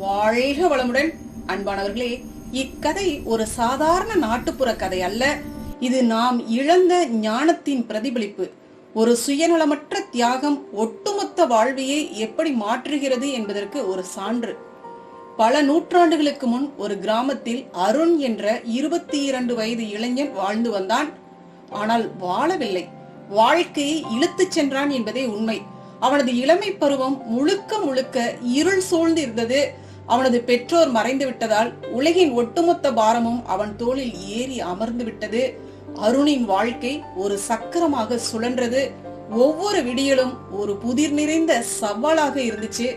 வாழ்க வளமுடன். அன்பானவர்களே இக்கதை ஒரு சாதாரண நாட்டுப்புற கதை அல்ல. இது நாம் இழந்த ஞானத்தின் பிரதிபலிப்பு. ஒரு சுயநலமற்ற தியாகம் ஒட்டுமொத்த வாழ்வையை எப்படி மாற்றுகிறது என்பதற்கு ஒரு சான்று. பல நூற்றாண்டுகளுக்கு முன் ஒரு கிராமத்தில் அருண் என்ற இருபத்தி இரண்டு வயது இளைஞன் வாழ்ந்து வந்தான். ஆனால் வாழவில்லை. வாழ்க்கையை இழுத்துச் சென்றான் என்பதே உண்மை. அவனது இளமை பருவம் முழுக்க முழுக்க இருள் சூழ்ந்து இருந்தது அவனது பெற்றோர் மறைந்து விட்டதால் உலகின் ஒட்டுமொத்த பாரமும் அவன் தோளில் ஏறி அமர்ந்து விட்டது. அருணின் வாழ்க்கை ஒரு சக்கரமாக சுழன்றது. ஒவ்வொரு விடியலும் ஒரு புதிர் நிறைந்த சவாலாக இருந்துச்சு.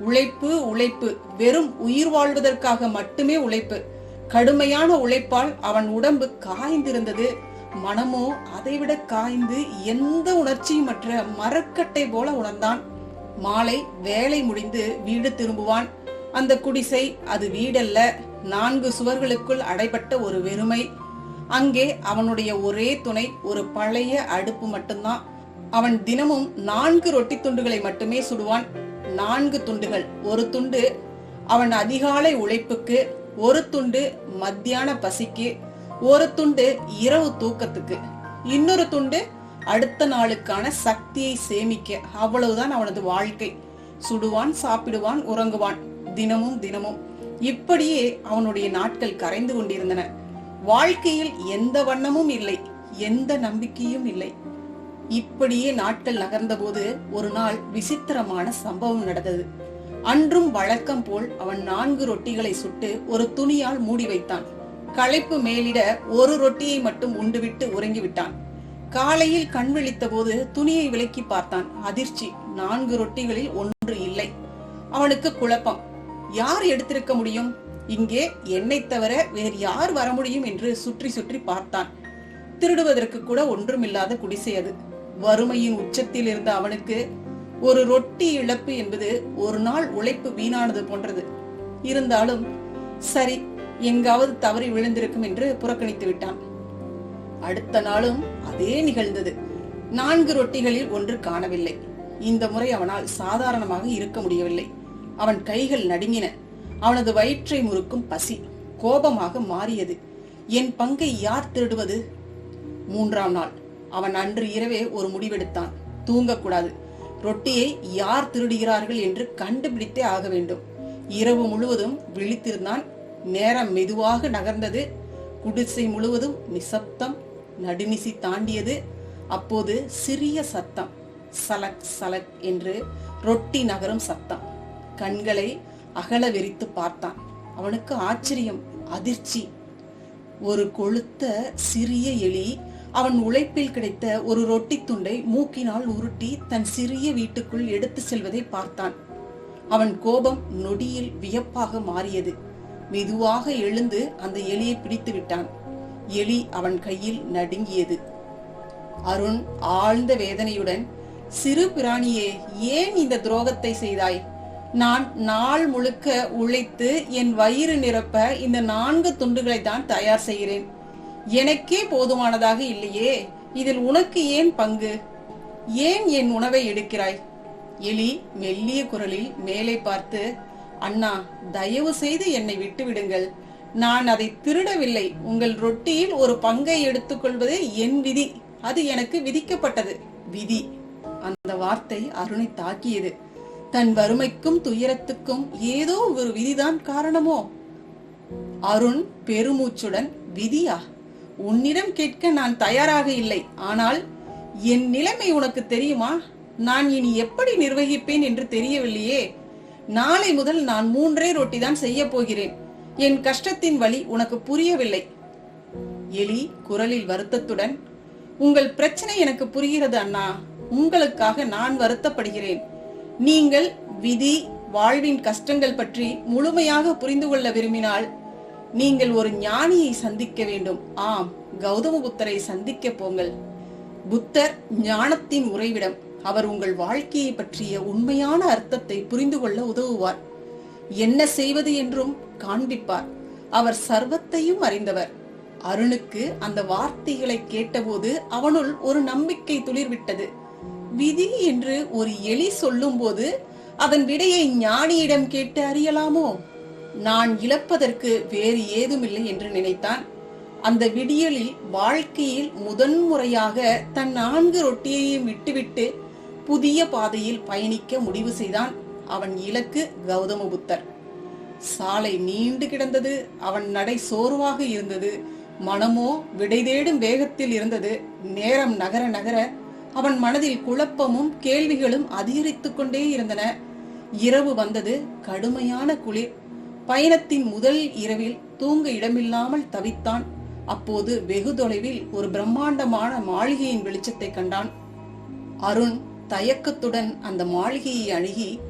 உழைப்பு உழைப்பு. வெறும் உயிர் வாழ்வதற்காக மட்டுமே உழைப்பு. கடுமையான உழைப்பால் அவன் உடம்பு காய்ந்திருந்தது. மனமோ அதைவிட காய்ந்து எந்த உணர்ச்சியுமற்ற மரக்கட்டை போல உணர்ந்தான். மாலை வேலை முடிந்து வீடு திரும்புவான். அந்த குடிசை அது வீடல்ல. நான்கு சுவர்களுக்குள் அடைபட்ட ஒரு வெறுமை. அங்கே அவனுடைய ஒரே துணை ஒரு பழைய அடுப்பு மட்டும்தான். அவன் தினமும் நான்கு ரொட்டி துண்டுகளை மட்டுமே சுடுவான். நான்கு துண்டுகள். ஒரு துண்டு அவன் அதிகாலை உழைப்புக்கு ஒரு துண்டு மத்தியான பசிக்கு ஒரு துண்டு இரவு தூக்கத்துக்கு இன்னொரு துண்டு அடுத்த நாளுக்கான சக்தியை சேமிக்க. அவ்வளவுதான் அவனது வாழ்க்கை. சுடுவான் சாப்பிடுவான் உறங்குவான். தினமும் தினமும் இப்படியே அவனுடைய நாட்கள் கரைந்து கொண்டிருந்தன. வாழ்க்கையில் எந்த வண்ணமும் இல்லை எந்த நம்பிக்கையும் இல்லை. இப்படியே நாட்கள் நகர்ந்தபோது ஒரு நாள் விசித்திரமான சம்பவம் நடந்தது. அன்றும் வழக்கம் போல் அவன் நான்கு ரொட்டிகளை சுட்டு ஒரு துணியால் மூடி வைத்தான். களைப்பு மேலிட ஒரு ரொட்டியை மட்டும் உண்டுவிட்டு உறங்கிவிட்டான். காலையில் கண் விழித்த போது துணியை விலக்கி பார்த்தான். அதிர்ச்சி நான்கு ரொட்டிகளில் ஒன்று இல்லை. அவனுக்கு குழப்பம் யார் எடுத்திருக்க முடியும்? இங்கே என்னை தவிர வேறு யார் வர முடியும் என்று சுற்றி சுற்றி பார்த்தான். திருடுவதற்கு கூட ஒன்றுமில்லாத குடிசை அது. வறுமையின் உச்சத்தில் இருந்த அவனுக்கு ஒரு ரொட்டி இழப்பு என்பது ஒரு நாள் உழைப்பு வீணானது போன்றது. இருந்தாலும் சரி எங்காவது தவறி விழுந்திருக்கும் என்று புறக்கணித்து விட்டான். அடுத்த நாளும் அதே நிகழ்ந்தது. நான்கு ரொட்டிகளில் ஒன்று காணவில்லை. இந்த முறை அவனால் சாதாரணமாக இருக்க முடியவில்லை. அவன் கைகள் நடுங்கின. அவனது வயிற்றை முறுக்கும் பசி கோபமாக மாறியது. என் பங்கை யார் திருடுவது? மூன்றாம் நாள். அவன் அன்று இரவே ஒரு முடிவெடுத்தான். தூங்கக்கூடாது. ரொட்டியை யார் திருடுகிறார்கள் என்று கண்டுபிடித்தே ஆக வேண்டும். இரவு முழுவதும் விழித்திருந்தான். நேரம் மெதுவாக நகர்ந்தது. குடிசை முழுவதும் நிசப்தம் நடுநிசி தாண்டியது. அப்போது சிறிய சத்தம் சலக் சலக் என்று ரொட்டி நகரும் சத்தம். கண்களை அகல விரித்து பார்த்தான். அவனுக்கு ஆச்சரியம் அதிர்ச்சி. ஒரு கொளுத்த சிறிய எலி அவன் உழைப்பில் கிடைத்த ஒரு ரொட்டி துண்டை மூக்கினால் உருட்டி தன் சிறிய வீட்டுக்குள் எடுத்து செல்வதை பார்த்தான். அவன் கோபம் நொடியில் வியப்பாக மாறியது. மெதுவாக எழுந்து அந்த எலியை பிடித்து விட்டான். எலி அவன் கையில் நடுங்கியது. அருண் ஆழ்ந்த வேதனையுடன் சிறு பிராணியே ஏன் இந்த துரோகத்தை செய்தாய்? நான் நாள் முழுக்க உழைத்து என் வயிறு நிரப்ப இந்த நான்கு துண்டுகளை தான் தயார் செய்கிறேன். எனக்கே போதுமானதாக இல்லையே. இதில் உனக்கு ஏன் பங்கு? ஏன் என் உணவை எடுக்கிறாய்? எலி மெல்லிய குரலில் மேலே பார்த்து அண்ணா தயவு செய்து என்னை விட்டுவிடுங்கள். நான் அதை திருடவில்லை. உங்கள் ரொட்டியில் ஒரு பங்கை எடுத்துக்கொள்வதே என் விதி. அது எனக்கு விதிக்கப்பட்டது. விதி. அந்த வார்த்தை அருணை தாக்கியது. தன் வறுமைக்கும் துயரத்துக்கும் ஏதோ ஒரு விதிதான் காரணமோ? அருண் பெருமூச்சுடன் விதியா? உன்னிடம் கேட்க நான் தயாராக இல்லை. ஆனால் என் நிலைமை உனக்கு தெரியுமா? நான் இனி எப்படி நிர்வகிப்பேன் என்று தெரியவில்லையே. நாளை முதல் நான் மூன்றே ரொட்டி தான் செய்ய போகிறேன். என் கஷ்டத்தின் வழி உனக்கு புரியவில்லை. எலி குரலில் வருத்தத்துடன் உங்கள் பிரச்சனை எனக்கு புரிகிறது அண்ணா. உங்களுக்காக நான் வருத்தப்படுகிறேன். நீங்கள் விதி வாழ்வின் கஷ்டங்கள் பற்றி முழுமையாக புரிந்து கொள்ள விரும்பினால் நீங்கள் ஒரு ஞானியை சந்திக்க வேண்டும். ஆம் கௌதம புத்தரை சந்திக்க போங்கள். புத்தர் ஞானத்தின் உறைவிடம். அவர் உங்கள் வாழ்க்கையை பற்றிய உண்மையான அர்த்தத்தை புரிந்து கொள்ள உதவுவார். என்ன செய்வது என்றும் காண்பிப்பார். அவர் சர்வத்தையும் அறிந்தவர். அருணுக்கு அந்த வார்த்தைகளை கேட்டபோது அவனுள் ஒரு நம்பிக்கை துளிர்விட்டது. விதி என்று ஒரு எலி சொல்லும்போது அதன் விடையை ஞானியிடம் கேட்டு அறியலாமோ? நான் இழப்பதற்கு வேறு ஏதுமில்லை என்று நினைத்தான். அந்த விடியலில் வாழ்க்கையில் முதன்முறையாக தன் நான்கு ரொட்டியையும் விட்டுவிட்டு புதிய பாதையில் பயணிக்க முடிவு செய்தான் அவன் இலக்கு கௌதம புத்தர். சாலை நீண்டு கிடந்தது அவன் நடை சோர்வாக இருந்தது மனமோ விடை தேடும் வேகத்தில் இருந்தது நேரம் நகர நகர அவன் மனதில் குழப்பமும் கேள்விகளும் அதிகரித்துக் கொண்டே இருந்தன. இரவு வந்தது கடுமையான குளிர். பயணத்தின் முதல் இரவில் தூங்க இடமில்லாமல் தவித்தான். அப்போது வெகு தொலைவில் ஒரு பிரம்மாண்டமான மாளிகையின் வெளிச்சத்தை கண்டான். அருண் தயக்கத்துடன் அந்த மாளிகையை அணுகி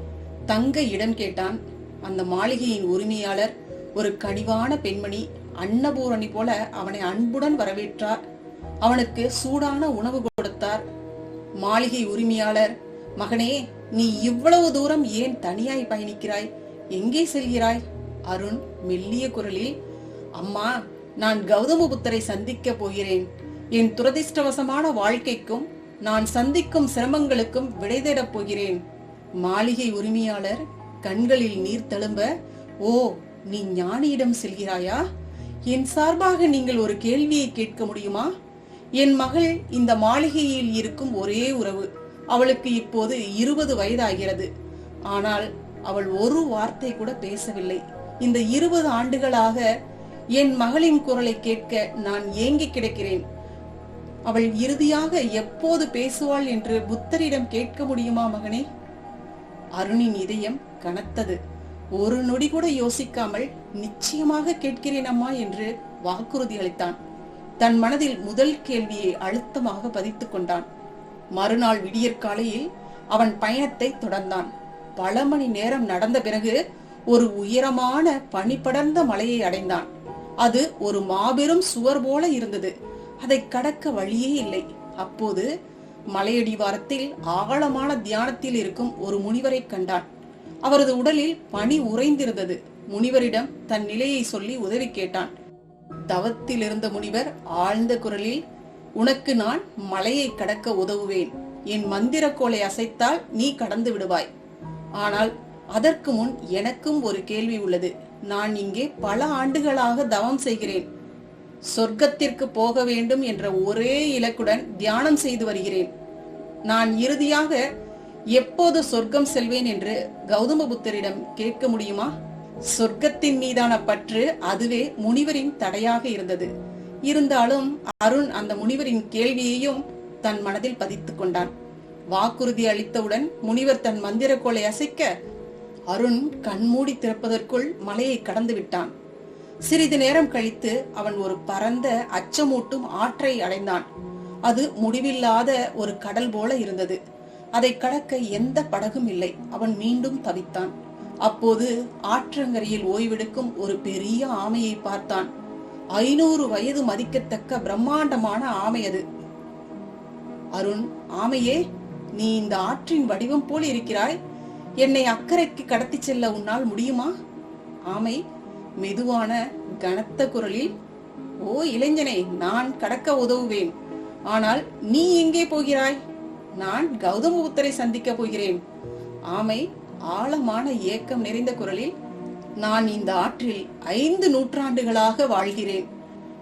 தங்க இடம் கேட்டான். அந்த மாளிகையின் உரிமையாளர் ஒரு கனிவான பெண்மணி அன்னபூரணி போல அவனை அன்புடன் வரவேற்றார். அவனுக்கு சூடான உணவு கொடுத்தார். மாளிகை உரிமையாளர் மகனே நீ இவ்வளவு தூரம் ஏன் தனியாய் பயணிக்கிறாய்? எங்கே செல்கிறாய்? அருண் மெல்லிய குரலில் அம்மா நான் கௌதம புத்தரை சந்திக்க போகிறேன். என் துரதிர்ஷ்டவசமான வாழ்க்கைக்கும் நான் சந்திக்கும் சிரமங்களுக்கும் விடை தேடப் போகிறேன். மாளிகை உரிமையாளர் கண்களில் நீர் தழும்ப ஓ நீ ஞானியிடம் செல்கிறாயா? என் சார்பாக நீங்கள் ஒரு கேள்வியை கேட்க முடியுமா? என் மகள் இந்த மாளிகையில் இருக்கும் ஒரே உறவு. அவளுக்கு இப்போது இருபது வயதாகிறது. ஆனால் அவள் ஒரு வார்த்தை கூட பேசவில்லை. இந்த இருபது ஆண்டுகளாக என் மகளின் குரலை கேட்க நான் ஏங்கி கிடக்கிறேன். அவள் இறுதியாக எப்போது பேசுவாள் என்று புத்தரிடம் கேட்க முடியுமா மகனே? அருணின் இதயம் கனத்தது. ஒரு நொடி கூட யோசிக்காமல் நிச்சயமாக கேட்கிறேன் அம்மா என்று வாக்குறுதி அளித்தான். தன் மனதில் முதல் கேள்வியை அழுத்தமாக பதித்துக் கொண்டான். மறுநாள் விடியற்காலையில் அவன் பயணத்தை தொடர்ந்தான். பல மணி நேரம் நடந்த பிறகு ஒரு உயரமான பனிபடர்ந்த மலையை அடைந்தான். அது ஒரு மாபெரும் சுவர் போல இருந்தது. அதை கடக்க வழியே இல்லை. அப்போது மலையடிவாரத்தில் ஆழமான தியானத்தில் இருக்கும் ஒரு முனிவரை கண்டான். அவரது உடலில் பனி உறைந்திருந்தது. முனிவரிடம் தன் நிலையை சொல்லி உதவி கேட்டான். தவத்தில் இருந்த முனிவர் ஆழ்ந்த குரலில் உனக்கு நான் மலையை கடக்க உதவுவேன். என் மந்திர கோலை அசைத்தால் நீ கடந்து விடுவாய். ஆனால் அதற்கு முன் எனக்கும் ஒரு கேள்வி உள்ளது. நான் இங்கே பல ஆண்டுகளாக தவம் செய்கிறேன். சொர்க்கத்திற்கு போக வேண்டும் என்ற ஒரே இலக்குடன் தியானம் செய்து வருகிறேன். நான் இறுதியாக எப்போது சொர்க்கம் செல்வேன் என்று கௌதம புத்தரிடம் கேட்க முடியுமா? சொர்க்கத்தின் மீதான பற்று அதுவே முனிவரின் தடையாக இருந்தது. இருந்தாலும் அருண் அந்த முனிவரின் கேள்வியையும் தன் மனதில் பதித்துக் கொண்டான். வாக்குறுதி அளித்தவுடன் முனிவர் தன் மந்திர கோலை அசைக்க அருண் கண்மூடி திறப்பதற்குள் மலையை கடந்து விட்டான். சிறிது நேரம் கழித்து அவன் ஒரு பரந்த அச்சமூட்டும் ஆற்றை அடைந்தான். அது முடிவில்லாத ஒரு கடல் போல இருந்தது. அதை கடக்க எந்த படகும் இல்லை அவன் மீண்டும் தவித்தான். அப்போது ஆற்றங்கரையில் ஓய்வெடுக்கும் ஒரு பெரிய ஆமையை பார்த்தான். ஐநூறு வயது மதிக்கத்தக்க பிரம்மாண்டமான ஆமை அது. அருண் ஆமையே நீ இந்த ஆற்றின் வடிவம் போல் இருக்கிறாய். என்னை அக்கறைக்கு கடத்தி செல்ல உன்னால் முடியுமா? ஆமை மெதுவான கனத்த குரலில் ஓ இளைஞனே நான் கடக்க உதவுவேன். ஆனால் நீ எங்கே போகிறாய்? நான் கௌதம புத்தரை சந்திக்க போகிறேன். ஆமை ஆழமான ஏக்கம் நிறைந்த குரலில் நான் இந்த ஆற்றில் ஐந்து நூற்றாண்டுகளாக வாழ்கிறேன்.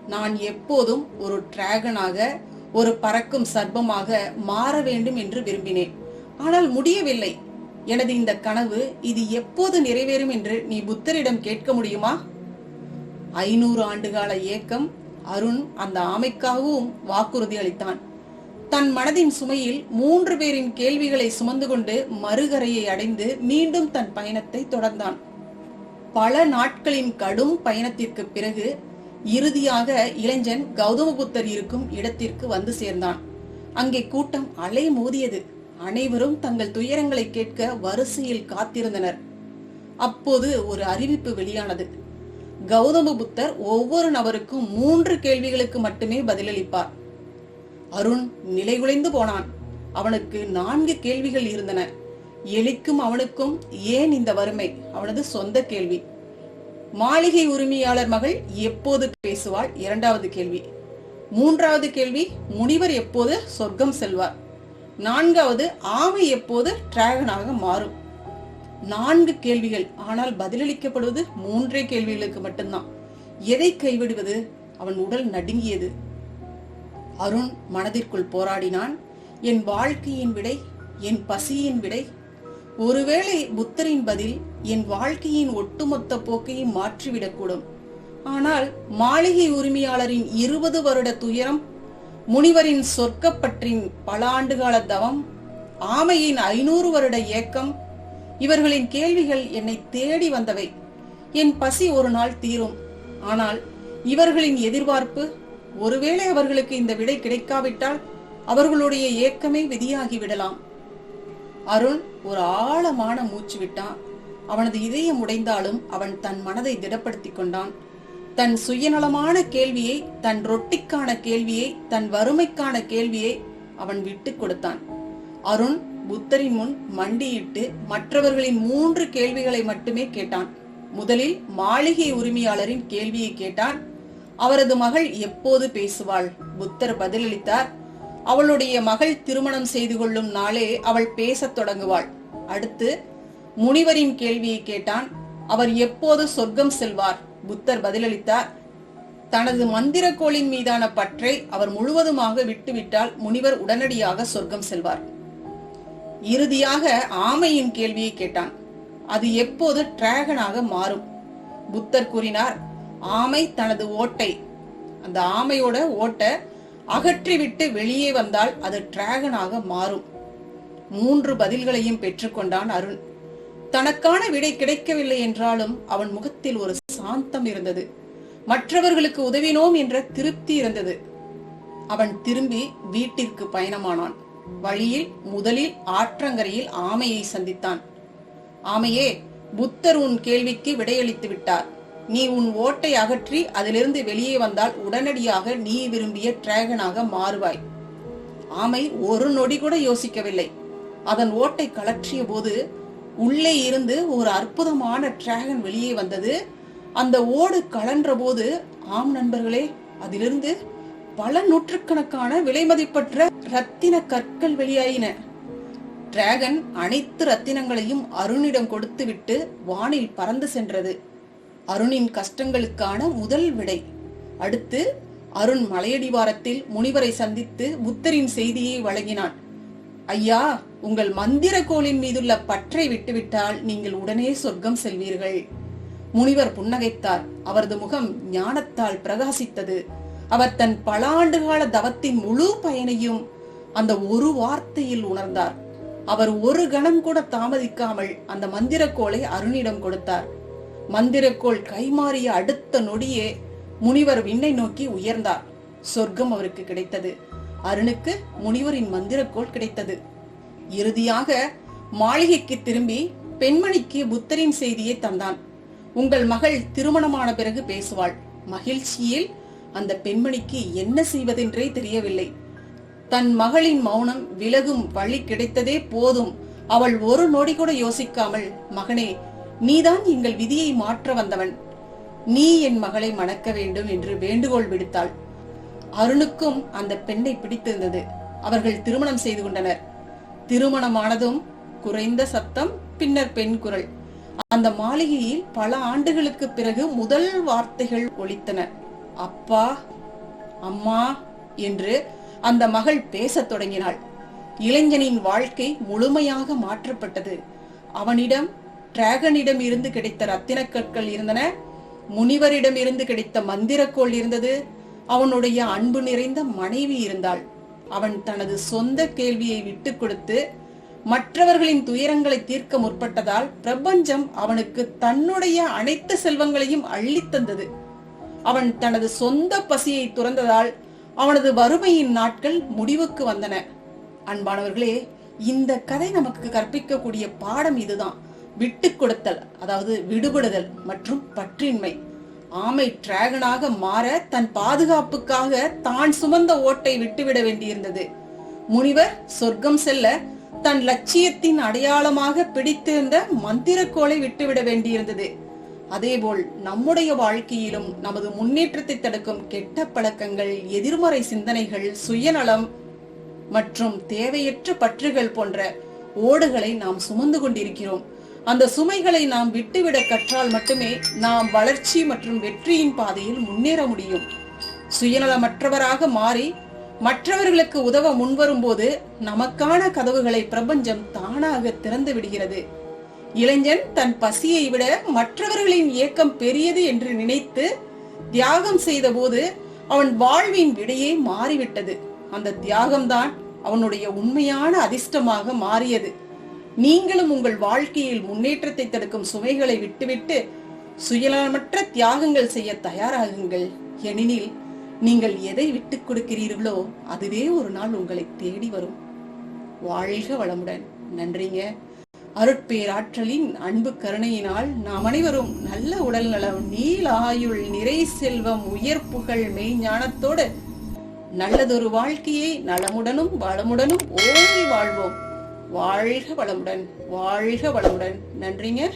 நான் எப்போதும் ஒரு டிராகனாக ஒரு பறக்கும் சர்ப்பமாக மாற வேண்டும் என்று விரும்பினேன். ஆனால் முடியவில்லை. எனது இந்த கனவு இது எப்போது நிறைவேறும் என்று நீ புத்தரிடம் கேட்க முடியுமா? ஐநூறு ஆண்டுகால ஏக்கம் அருண் அந்த ஆமைக்காகவும் வாக்குறுதி அளித்தான். தன் மனதின் சுமையில் மூன்று பேரின் கேள்விகளை சுமந்து கொண்டு மறுகரையை அடைந்து மீண்டும் தன் பயணத்தை தொடர்ந்தான். பல நாட்களின் கடும் பயணத்திற்கு பிறகு இறுதியாக இளைஞன் கௌதம புத்தர் இருக்கும் இடத்திற்கு வந்து சேர்ந்தான். அங்கே கூட்டம் அலை மோதியது. அனைவரும் தங்கள் துயரங்களை கேட்க வரிசையில் காத்திருந்தனர். அப்போது ஒரு அறிவிப்பு வெளியானது. கௌதம புத்தர் ஒவ்வொரு நபருக்கும் மூன்று கேள்விகளுக்கு மட்டுமே பதிலளிப்பார். அருண் நிலைகுலைந்து போனான். அவனுக்கு நான்கு கேள்விகள் இருந்தன. எலிக்கும் அவனுக்கும் ஏன் இந்த வறுமை? அவனது சொந்த கேள்வி. மாளிகை உரிமையாளர் மகள் எப்போது பேசுவாள்? இரண்டாவது கேள்வி. மூன்றாவது கேள்வி முனிவர் எப்போது சொர்க்கம் செல்வார்? நான்காவது ஆமை எப்போது டிராகனாக மாறும்? நான்கு கேள்விகள் ஆனால் பதிலளிக்கப்படுவது மூன்றே கேள்விகளுக்கு மட்டும்தான். எதை கைவிடுவது? அவன் உடல் நடுங்கியது. அருண் மனதிற்குள் போராடினான். என் வாழ்க்கையின் விடை என் பசியின் விடை. ஒருவேளை புத்தரின் பதில் என் வாழ்க்கையின் ஒட்டுமொத்த போக்கையும் மாற்றிவிடக்கூடும். ஆனால் மாளிகை உரிமையாளரின் இருபது வருட துயரம் முனிவரின் சொர்க்கப்பற்றின் பல ஆண்டுகால தவம் ஆமையின் ஐநூறு வருட ஏக்கம் இவர்களின் கேள்விகள் என்னை தேடி வந்தவை. என் பசி ஒரு நாள் தீரும். ஆனால் இவர்களின் எதிர்பார்ப்பு ஒருவேளை அவர்களுக்கு இந்த விடை கிடைக்காவிட்டால் அவர்களுடைய ஏக்கமே விதியாகி விடலாம். அருண் ஒரு ஆழமான மூச்சு விட்டான். அவனது இதயம் உடைந்தாலும் அவன் தன் மனதை திடப்படுத்தி கொண்டான். தன் சுயநலமான கேள்வியை தன் ரொட்டிக்கான கேள்வியை தன் வறுமைக்கான கேள்வியை அவன் விட்டுக் கொடுத்தான். அருண் புத்தரின் முன் மண்டியிட்டு மற்றவர்களின் மூன்று கேள்விகளை மட்டுமே கேட்டான். முதலில் மாளிகை உரிமையாளரின் கேள்வியை கேட்டான். அவரது மகள் எப்போது பேசுவாள்? புத்தர் பதிலளித்தார் அவளுடைய மகள் திருமணம் செய்து கொள்ளும் நாளே அவள் பேசத் தொடங்குவாள். அடுத்து முனிவரின் கேள்வியை கேட்டான் அவர் எப்போது சொர்க்கம் செல்வார்? புத்தர் பதிலளித்தார் தனது மந்திரக்கோளின் மீதான பற்றை அவர் முழுவதுமாக விட்டுவிட்டால் முனிவர் உடனடியாக சொர்க்கம் செல்வார். இறுதியாக ஆமையின் கேள்வியை கேட்டான் அது எப்போது டிராகனாக மாறும்? புத்தர் கூறினார் ஆமை தனது ஓட்டை அந்த ஆமையோட ஓட்டை அகற்றிவிட்டு வெளியே வந்தால் அது டிராகனாக மாறும். மூன்று பதில்களையும் பெற்றுக்கொண்டான் அருண் தனக்கான விடை கிடைக்கவில்லை என்றாலும் அவன் முகத்தில் ஒரு சாந்தம் இருந்தது. மற்றவர்களுக்கு உதவினோம் என்ற திருப்தி இருந்தது. அவன் திரும்பி வீட்டிற்கு பயணமானான். வழியில் முதலில் ஆற்றங்கரையில் ஆமையை சந்தித்தான். ஆமையே புத்தர் உன் கேள்விக்கு விடையளித்து விட்டார். நீ உன் ஓட்டை அகற்றி அதிலிருந்து வெளியே வந்தால் உடனடியாக நீ விரும்பிய டிராகனாக மாறுவாய். ஆமை ஒரு நொடி கூட யோசிக்கவில்லை. அதன் ஓட்டை கலற்றிய போது உள்ளே இருந்து ஒரு அற்புதமான டிராகன் வெளியே வந்தது. அந்த ஓடு கலன்ற போது ஆம் நண்பர்களே அதிலிருந்து பல நூற்றுக்கணக்கான விலைமதிப்பற்ற ரத்தின கற்கள் வெளியாயின. டிராகன் அனைத்து ரத்தினங்களையும் அருணிடம் கொடுத்துவிட்டு வானில் பறந்து சென்றது. அருணின் கஷ்டங்களுக்கான முதல் விடை. அடுத்து அருண் மலையடிவாரத்தில் முனிவரை சந்தித்து புத்தரின் செய்தியை வழங்கினான். ஐயா உங்கள் மந்திர கோலின் மீதுள்ள பற்றை விட்டுவிட்டால் நீங்கள் உடனே சொர்க்கம் செல்வீர்கள். முனிவர் புன்னகைத்தார். அவரது முகம் ஞானத்தால் பிரகாசித்தது. அவர் தன் பல ஆண்டுகால தவத்தின் முழு பயனையும் அந்த ஒரு வார்த்தையில் உணர்ந்தார். அவர் ஒரு கணம் கூட தாமதிக்காமல் அந்த மந்திரக்கோளை அருணிடம் கொடுத்தார். மந்திரக்கோள் கைமாறிய அடுத்த நொடியே முனிவர் விண்ணை நோக்கி உயர்ந்தார். சொர்க்கம் அவருக்கு கிடைத்தது. அருணுக்கு முனிவரின் மந்திரக்கோள் கிடைத்தது. இறுதியாக மாளிகைக்கு திரும்பி பெண்மணிக்கு புத்தரின் செய்தியை தந்தான். உங்கள் மகள் திருமணமான பிறகு பேசுவாள். மகிழ்ச்சியில் அந்த பெண்மணிக்கு என்ன செய்வதென்றே தெரியவில்லை. தன் மகளின் மௌனம் விலகும் வழி கிடைத்ததே போதும். அவள் ஒரு நொடி கூட யோசிக்காமல் மகனே நீதான் எங்கள் விதியை மாற்ற வந்தவன். நீ என் மகளை மணக்க வேண்டும் என்று வேண்டுகோள் விடுத்தாள். அருணுக்கும் அந்த பெண்ணை பிடித்திருந்தது. அவர்கள் திருமணம் செய்து கொண்டனர். திருமணமானதும் குறைந்த சத்தம் பின்னர் பெண் குரல். அந்த மாளிகையில் பல ஆண்டுகளுக்கு பிறகு முதல் வார்த்தைகள் ஒலித்தன. அப்பா அம்மா என்று அந்த மகள் பேசத் தொடங்கினாள். இளைஞனின் வாழ்க்கை முழுமையாக மாற்றப்பட்டது. அவனிடம் டிராகனிடம் இருந்து கிடைத்த ரத்தின கற்கள் இருந்தன. முனிவரிடம் இருந்து கிடைத்த மந்திரக்கோள் இருந்தது. அவனுடைய அன்பு நிறைந்த மனைவி இருந்தாள். அவன் தனது சொந்த கேள்வியை விட்டுக் கொடுத்து மற்றவர்களின் துயரங்களை தீர்க்க முற்பட்டதால் பிரபஞ்சம் அவனுக்கு தன்னுடைய அனைத்து செல்வங்களையும் அள்ளித்தந்தது அவன் தனது சொந்த பசியை துறந்ததால் அவனது வறுமையின் நாட்கள் முடிவுக்கு வந்தன. அன்பானவர்களே இந்த கதை நமக்கு கற்பிக்கக்கூடிய பாடம் இதுதான். விட்டு கொடுத்தல் அதாவது விடுபடுதல் மற்றும் பற்றின்மை. ஆமை டிராகனாக மாற தன் பாதுகாப்புக்காக தான் சுமந்த ஓட்டை விட்டுவிட வேண்டியிருந்தது. முனிவர் சொர்க்கம் செல்ல தன் லட்சியத்தின் அடையாளமாக பிடித்திருந்த மந்திரக்கோளை விட்டுவிட வேண்டியிருந்தது. அதேபோல் நம்முடைய வாழ்க்கையிலும் நமது முன்னேற்றத்தை தடுக்கும் கெட்ட பழக்கங்கள் எதிர்மறை சிந்தனைகள் சுயநலம் மற்றும் தேவையற்ற பற்றுகள் போன்ற ஓடுகளை நாம் சுமந்து கொண்டிருக்கிறோம். அந்த சுமைகளை நாம் விட்டுவிட கற்றால் மட்டுமே நாம் வளர்ச்சி மற்றும் வெற்றியின் பாதையில் முன்னேற முடியும். சுயநலமற்றவராக மாறி மற்றவர்களுக்கு உதவ முன்வரும்போது நமக்கான கதவுகளை பிரபஞ்சம் தானாக திறந்து விடுகிறது. இளைஞன் தன் பசியை விட மற்றவர்களின் இயக்கம் பெரியது என்று நினைத்து தியாகம் செய்தபோது அவன் வாழ்வின் விடையே மாறிவிட்டது. அந்த தியாகம்தான் அவனுடைய உண்மையான அதிர்ஷ்டமாக மாறியது. நீங்களும் உங்கள் வாழ்க்கையில் முன்னேற்றத்தை தடுக்கும் சுமைகளை விட்டுவிட்டு சுயநலமற்ற தியாகங்கள் செய்ய தயாராகுங்கள். எனினில் நீங்கள் எதை விட்டுக் கொடுக்கிறீர்களோ அதுவே ஒரு நாள் உங்களை தேடி வரும். வாழ்க வளமுடன். நன்றிங்க. அருட்பேராற்றலின் அன்பு கருணையினால் நாம் அனைவரும் நல்ல உடல் நலம் நீல ஆயுள் நிறை செல்வம் உயர் புகழ் மெய்ஞானத்தோடு நல்லதொரு வாழ்க்கையை நலமுடனும் வளமுடனும் ஓங்கி வாழ்வோம். வாழ்க வளமுடன் வாழ்க வளமுடன். நன்றிங்க.